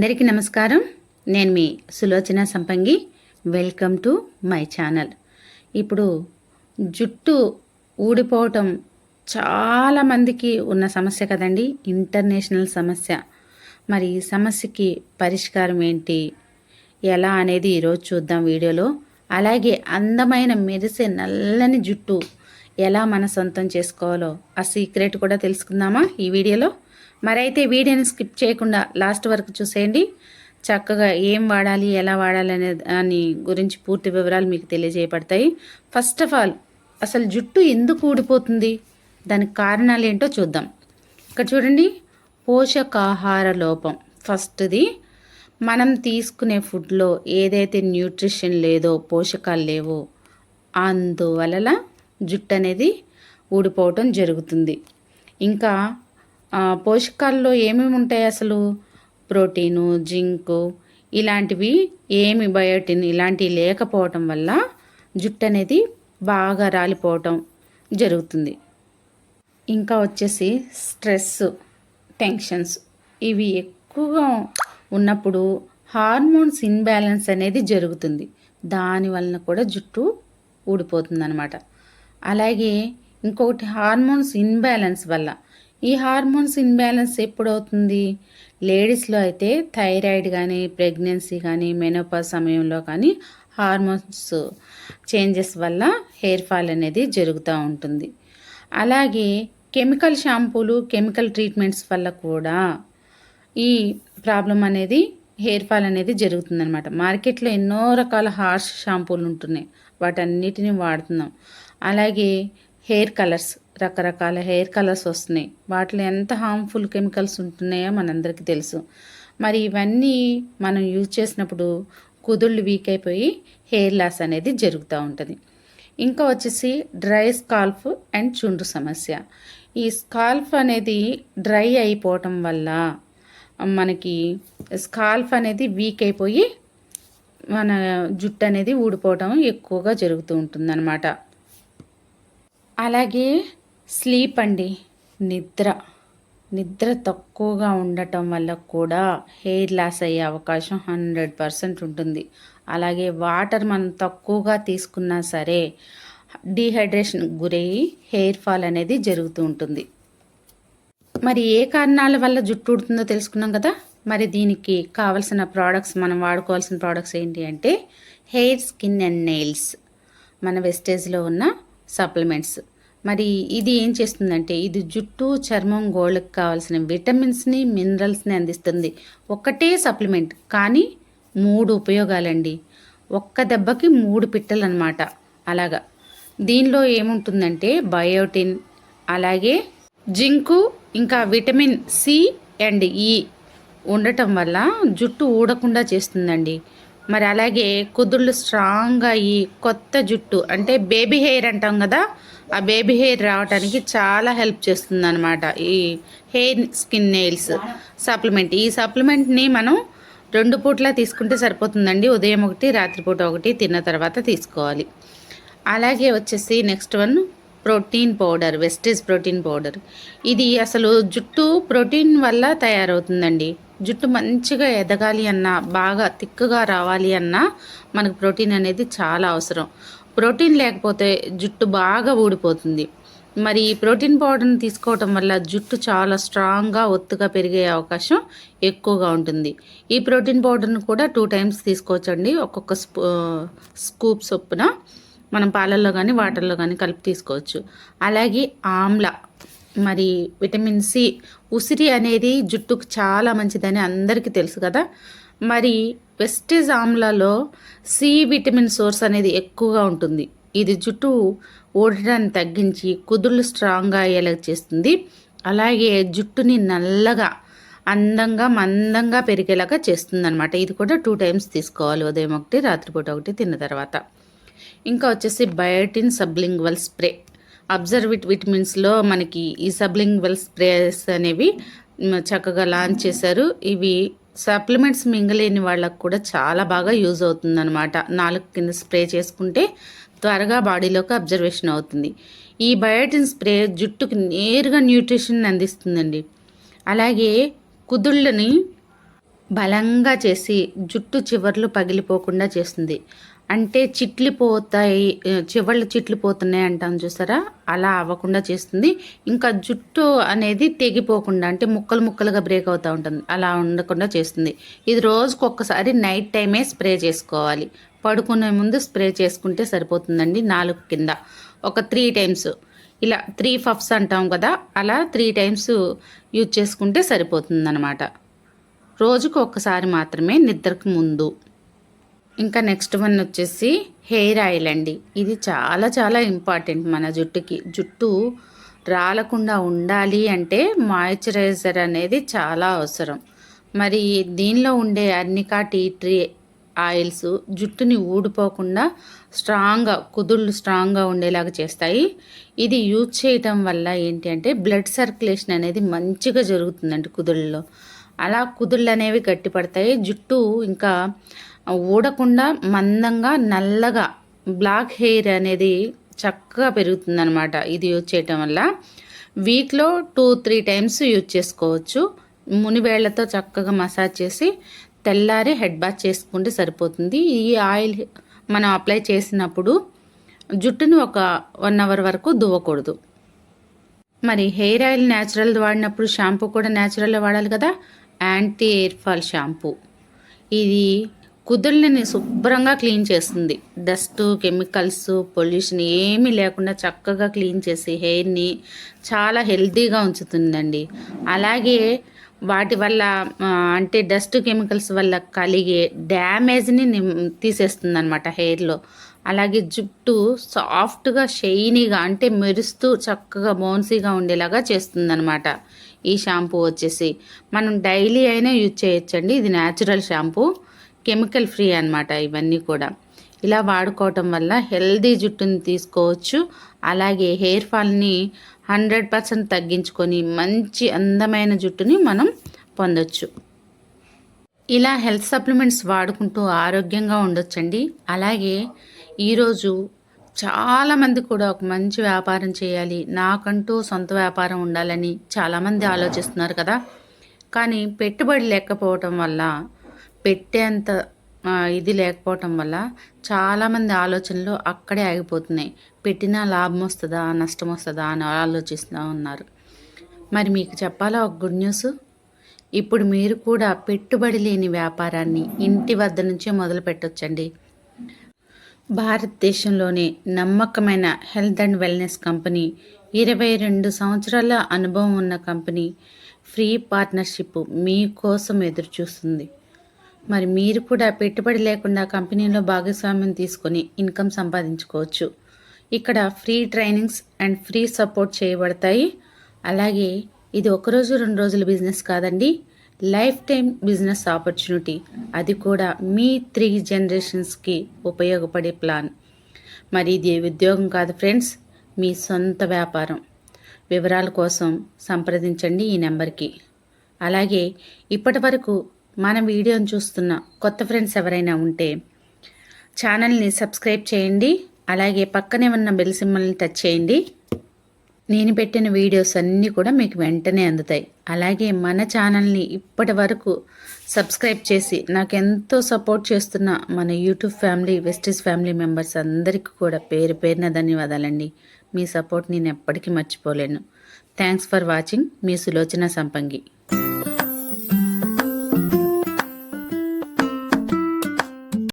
అందరికీ నమస్కారం. నేను మీ Sulochana Sampangi. Welcome to my channel ఇప్పుడు జుట్టు ఊడిపోవటం చాలా మందికి ఉన్న సమస్య కదండి. ఇంటర్నేషనల్ సమస్య. మరి ఈ సమస్యకి పరిష్కారం ఏంటి? ఎలా అనేది ఈరోజు చూద్దాం వీడియోలో. అలాగే అందమైన మెరిసే నల్లని జుట్టు ఎలా మన సొంతం చేసుకోవాలో ఆ సీక్రెట్ కూడా తెలుసుకుందామా ఈ వీడియోలో? మరైతే వీడియోని స్కిప్ చేయకుండా లాస్ట్ వరకు చూసేయండి. చక్కగా ఏం వాడాలి ఎలా వాడాలి అనే దాని గురించి పూర్తి వివరాలు మీకు తెలియజేయబడతాయి. ఫస్ట్ ఆఫ్ ఆల్ అసలు జుట్టు ఎందుకు ఊడిపోతుంది? దానికి కారణాలు ఏంటో చూద్దాం. ఇక్కడ చూడండి పోషకాహార లోపం. ఫస్ట్ది మనం తీసుకునే ఫుడ్లో ఏదైతే న్యూట్రిషన్ లేదో పోషకాలు లేవో అందువలన జుట్టు అనేది ఊడిపోవటం జరుగుతుంది. ఇంకా పోషకాల్లో ఏమేమి ఉంటాయి అసలు? ప్రోటీను జింకు ఇలాంటివి ఏమి బయోటిన్ ఇలాంటివి లేకపోవటం వల్ల జుట్టు అనేది బాగా రాలిపోవటం జరుగుతుంది. ఇంకా వచ్చేసి స్ట్రెస్ టెన్షన్స్ ఇవి ఎక్కువగా ఉన్నప్పుడు హార్మోన్స్ ఇన్బ్యాలెన్స్ అనేది జరుగుతుంది. దాని వలన కూడా జుట్టు ఊడిపోతుంది అనమాట అలాగే ఇంకొకటి హార్మోన్స్ ఇన్బ్యాలెన్స్ వల్ల ఈ హార్మోన్స్ ఇన్బ్యాలెన్స్ ఎప్పుడు అవుతుంది లేడీస్లో అయితే థైరాయిడ్ కానీ ప్రెగ్నెన్సీ కానీ మెనోపాజ్ సమయంలో కానీ హార్మోన్స్ చేంజెస్ వల్ల హెయిర్ ఫాల్ అనేది జరుగుతూ ఉంటుంది. అలాగే కెమికల్ షాంపూలు కెమికల్ ట్రీట్మెంట్స్ వల్ల కూడా ఈ ప్రాబ్లం అనేది హెయిర్ ఫాల్ అనేది జరుగుతుందనమాట మార్కెట్లో ఎన్నో రకాల హార్ష్ షాంపూలు ఉంటున్నాయి. వాటన్నిటిని వాడుతున్నాం. అలాగే హెయిర్ కలర్స్ రకరకాల హెయిర్ కలర్స్ వస్తున్నాయి. వాటిలో ఎంత హార్మ్ఫుల్ కెమికల్స్ ఉంటున్నాయో మనందరికీ తెలుసు. మరి ఇవన్నీ మనం యూజ్ చేసినప్పుడు కుదుళ్ళు వీక్ అయిపోయి హెయిర్ లాస్ అనేది జరుగుతూ ఉంటుంది. ఇంకా వచ్చేసి డ్రై స్కాల్ఫ్ అండ్ చుండ్రు సమస్య. ఈ స్కాల్ఫ్ అనేది డ్రై అయిపోవటం వల్ల మనకి స్కాల్ఫ్ అనేది వీక్ అయిపోయి మన జుట్టు అనేది ఊడిపోవటం ఎక్కువగా జరుగుతూ ఉంటుందన్నమాట. అలాగే స్లీప్ అండి. నిద్ర. నిద్ర తక్కువగా ఉండటం వల్ల కూడా హెయిర్ లాస్ అయ్యే అవకాశం హండ్రెడ్ పర్సెంట్ ఉంటుంది. అలాగే వాటర్ మనం తక్కువగా తీసుకున్నా సరే డీహైడ్రేషన్ గురయ్యి హెయిర్ ఫాల్ అనేది జరుగుతూ ఉంటుంది. మరి ఏ కారణాల వల్ల జుట్టు ఉడుతుందో తెలుసుకున్నాం కదా? మరి దీనికి కావలసిన ప్రోడక్ట్స్ మనం వాడుకోవాల్సిన ప్రోడక్ట్స్ ఏంటి అంటే హెయిర్ స్కిన్ అండ్ నెయిల్స్. మన వెస్టేజ్లో ఉన్న సప్లిమెంట్స్. మరి ఇది ఏం చేస్తుందంటే ఇది జుట్టు చర్మం గోళ్ళకు కావాల్సిన విటమిన్స్ని మినరల్స్ని అందిస్తుంది. ఒకటే సప్లిమెంట్ కానీ మూడు ఉపయోగాలండి. ఒక్క దెబ్బకి మూడు పిట్టలు అనమాట అలాగా. దీనిలో ఏముంటుందంటే బయోటిన్ అలాగే జింకు ఇంకా విటమిన్ సి అండ్ ఈ ఉండటం వల్ల జుట్టు ఊడకుండా చేస్తుందండి. మరి అలాగే కుదుళ్ళు స్ట్రాంగ్గా అయ్యి కొత్త జుట్టు అంటే బేబీ హెయిర్ అంటాం కదా ఆ బేబీ హెయిర్ రావడానికి చాలా హెల్ప్ చేస్తుంది అనమాట ఈ హెయిర్ స్కిన్ నెయిల్స్ సప్లిమెంట్ ఈ సప్లిమెంట్ని మనం రెండు పూట్లా తీసుకుంటే సరిపోతుందండి. ఉదయం ఒకటి రాత్రిపూట ఒకటి తిన్న తర్వాత తీసుకోవాలి. అలాగే వచ్చేసి next one protein powder Vestige protein powder ఇది అసలు జుట్టు ప్రోటీన్ వల్ల తయారవుతుందండి. జుట్టు మంచిగా ఎదగాలి అన్నా బాగా తిక్కుగా రావాలి అన్నా మనకు ప్రోటీన్ అనేది చాలా అవసరం. ప్రోటీన్ లేకపోతే జుట్టు బాగా ఊడిపోతుంది. మరి ఈ ప్రోటీన్ పౌడర్ని తీసుకోవటం వల్ల జుట్టు చాలా స్ట్రాంగ్గా ఒత్తుగా పెరిగే అవకాశం ఎక్కువగా ఉంటుంది. ఈ ప్రోటీన్ పౌడర్ని కూడా టూ టైమ్స్ తీసుకోవచ్చండి. ఒక్కొక్క స్పూ స్కూప్ చొప్పున మనం పాలల్లో కానీ వాటర్లో కానీ కలిపి తీసుకోవచ్చు. అలాగే ఆమ్ల. మరి విటమిన్ సి ఉసిరి అనేది జుట్టుకు చాలా మంచిదని అందరికీ తెలుసు కదా. మరి వెస్టేజ్ ఆమ్లలో సి విటమిన్ సోర్స్ అనేది ఎక్కువగా ఉంటుంది. ఇది జుట్టు ఊడటాన్ని తగ్గించి కుదుళ్ళు స్ట్రాంగ్గా అయ్యేలా చేస్తుంది. అలాగే జుట్టుని నల్లగా అందంగా మందంగా పెరిగేలాగా చేస్తుంది అనమాట ఇది కూడా టూ టైమ్స్ తీసుకోవాలి. ఉదయం ఒకటి రాత్రిపూట ఒకటి తిన్న తర్వాత. ఇంకా వచ్చేసి బయోటిన్ సబ్లింగ్వల్ స్ప్రే. అబ్జర్విట్ విటమిన్స్లో మనకి ఈ సబ్లింగ్వల్ స్ప్రేస్ అనేవి చక్కగా లాంచ్ చేశారు. ఇవి సప్లిమెంట్స్ మింగలేని వాళ్ళకు కూడా చాలా బాగా యూజ్ అవుతుందన్నమాట. నాలుగు కింద స్ప్రే చేసుకుంటే త్వరగా బాడీలోకి అబ్జర్వేషన్ అవుతుంది. ఈ బయోటిన్ స్ప్రే జుట్టుకు నేరుగా న్యూట్రిషన్ అందిస్తుందండి. అలాగే కుదుళ్ళని బలంగా చేసి జుట్టు చివర్లు పగిలిపోకుండా చేస్తుంది. అంటే చిట్లిపోతాయి చివర్లు చిట్లిపోతున్నాయి అంటాం చూసారా? అలా అవ్వకుండా చేస్తుంది. ఇంకా జుట్టు అనేది తెగిపోకుండా అంటే ముక్కలు ముక్కలుగా బ్రేక్ అవుతూ ఉంటుంది. అలా ఉండకుండా చేస్తుంది. ఇది రోజుకు ఒక్కసారి నైట్ టైమే స్ప్రే చేసుకోవాలి. పడుకునే ముందు స్ప్రే చేసుకుంటే సరిపోతుందండి నాలుగు కింద. ఒక త్రీ టైమ్స్ ఇలా త్రీ ఫఫ్స్ అంటాం కదా అలా త్రీ టైమ్స్ యూజ్ చేసుకుంటే సరిపోతుందన్నమాట. రోజుకు ఒక్కసారి మాత్రమే నిద్రకు ముందు. ఇంకా నెక్స్ట్ వన్ వచ్చేసి హెయిర్ ఆయిల్ అండి. ఇది చాలా చాలా ఇంపార్టెంట్ మన జుట్టుకి. జుట్టు రాలకుండా ఉండాలి అంటే మాయిశ్చరైజర్ అనేది చాలా అవసరం. మరి దీనిలో ఉండే అర్నికా టీ ట్రీ ఆయిల్స్ జుట్టుని ఊడిపోకుండా స్ట్రాంగ్గా కుదుళ్ళు స్ట్రాంగ్గా ఉండేలాగా చేస్తాయి. ఇది యూజ్ చేయటం వల్ల ఏంటి అంటే బ్లడ్ సర్క్యులేషన్ అనేది మంచిగా జరుగుతుందండి కుదుళ్ళలో. అలా కుదుళ్ళు అనేవి గట్టిపడతాయి. జుట్టు ఇంకా ఊడకుండా మందంగా నల్లగా బ్లాక్ హెయిర్ అనేది చక్కగా పెరుగుతుందనమాట ఇది యూజ్ చేయటం వల్ల. వీక్లో టూ త్రీ టైమ్స్ యూజ్ చేసుకోవచ్చు. మునివేళ్ళతో చక్కగా మసాజ్ చేసి తెల్లారి హెడ్ బాత్ చేసుకుంటే సరిపోతుంది. ఈ ఆయిల్ మనం అప్లై చేసినప్పుడు జుట్టును ఒక వన్ అవర్ వరకు దువ్వకూడదు. మరి హెయిర్ ఆయిల్ న్యాచురల్ వాడినప్పుడు షాంపూ కూడా న్యాచురల్ వాడాలి కదా? Anti hair fall shampoo. ఇది కుదుళ్ళని శుభ్రంగా క్లీన్ చేస్తుంది. డస్ట్ కెమికల్స్ పొల్యూషన్ ఏమీ లేకుండా చక్కగా క్లీన్ చేసి హెయిర్ని చాలా హెల్తీగా ఉంచుతుందండి. అలాగే వాటి వల్ల అంటే డస్ట్ కెమికల్స్ వల్ల కలిగే డ్యామేజ్ని తీసేస్తుంది అనమాట హెయిర్లో. అలాగే జుట్టు సాఫ్ట్గా షైనీగా అంటే మెరుస్తూ చక్కగా బౌన్సీగా ఉండేలాగా చేస్తుందనమాట ఈ షాంపూ వచ్చేసి. మనం డైలీ అయినా యూజ్ చేయొచ్చండి. ఇది న్యాచురల్ షాంపూ. కెమికల్ ఫ్రీ అనమాట ఇవన్నీ కూడా. ఇలా వాడుకోవటం వల్ల హెల్దీ జుట్టుని తీసుకోవచ్చు. అలాగే హెయిర్ ఫాల్ని హండ్రెడ్ పర్సెంట్ తగ్గించుకొని మంచి అందమైన జుట్టుని మనం పొందొచ్చు. ఇలా హెల్త్ సప్లిమెంట్స్ వాడుకుంటూ ఆరోగ్యంగా ఉండొచ్చండి. అలాగే ఈరోజు చాలామంది కూడా ఒక మంచి వ్యాపారం చేయాలి. నాకంటూ సొంత వ్యాపారం ఉండాలని చాలామంది ఆలోచిస్తున్నారు కదా. కానీ పెట్టుబడి లేకపోవటం వల్ల పెట్టేంత ఇది లేకపోవటం వల్ల చాలామంది ఆలోచనలు అక్కడే ఆగిపోతున్నాయి. పెట్టినా లాభం వస్తుందా నష్టం వస్తుందా అని ఆలోచిస్తూ ఉన్నారు. మరి మీకు చెప్పాలా ఒక గుడ్ న్యూస్? ఇప్పుడు మీరు కూడా పెట్టుబడి లేని వ్యాపారాన్ని ఇంటి వద్ద నుంచే మొదలు పెట్టొచ్చండి భారతదేశంలోనే నమ్మకమైన హెల్త్ అండ్ వెల్నెస్ కంపెనీ ఇరవై రెండు సంవత్సరాల అనుభవం ఉన్న కంపెనీ ఫ్రీ పార్ట్నర్షిప్ మీకోసం ఎదురు చూస్తుంది మరి మీరు కూడా పెట్టుబడి లేకుండా కంపెనీలో భాగస్వామ్యం తీసుకొని ఇన్కమ్ సంపాదించుకోవచ్చు. ఇక్కడ free trainings and free support చేయబడతాయి. అలాగే ఇది ఒకరోజు రెండు రోజుల బిజినెస్ కాదండి. Life time business opportunity. అది కూడా మీ త్రీ జనరేషన్స్కి ఉపయోగపడే ప్లాన్. మరి ఇది ఉద్యోగం కాదు ఫ్రెండ్స్ మీ సొంత వ్యాపారం. వివరాల కోసం సంప్రదించండి ఈ నెంబర్కి. అలాగే ఇప్పటి వరకు మన వీడియోను చూస్తున్న కొత్త ఫ్రెండ్స్ ఎవరైనా ఉంటే ఛానల్ని సబ్స్క్రైబ్ చేయండి. అలాగే పక్కనే ఉన్న బెల్ సింబల్ని టచ్ చేయండి. నేను పెట్టిన వీడియోస్ అన్నీ కూడా మీకు వెంటనే అందుతాయి. అలాగే మన ఛానల్ని ఇప్పటి వరకు సబ్స్క్రైబ్ చేసి నాకు ఎంతో సపోర్ట్ చేస్తున్న మన YouTube family Vestige family members అందరికీ కూడా పేరు పేరున ధన్యవాదాలండి. మీ సపోర్ట్ నేను ఎప్పటికీ మర్చిపోలేను. Thanks for watching. మీ సులోచన సంపంగి.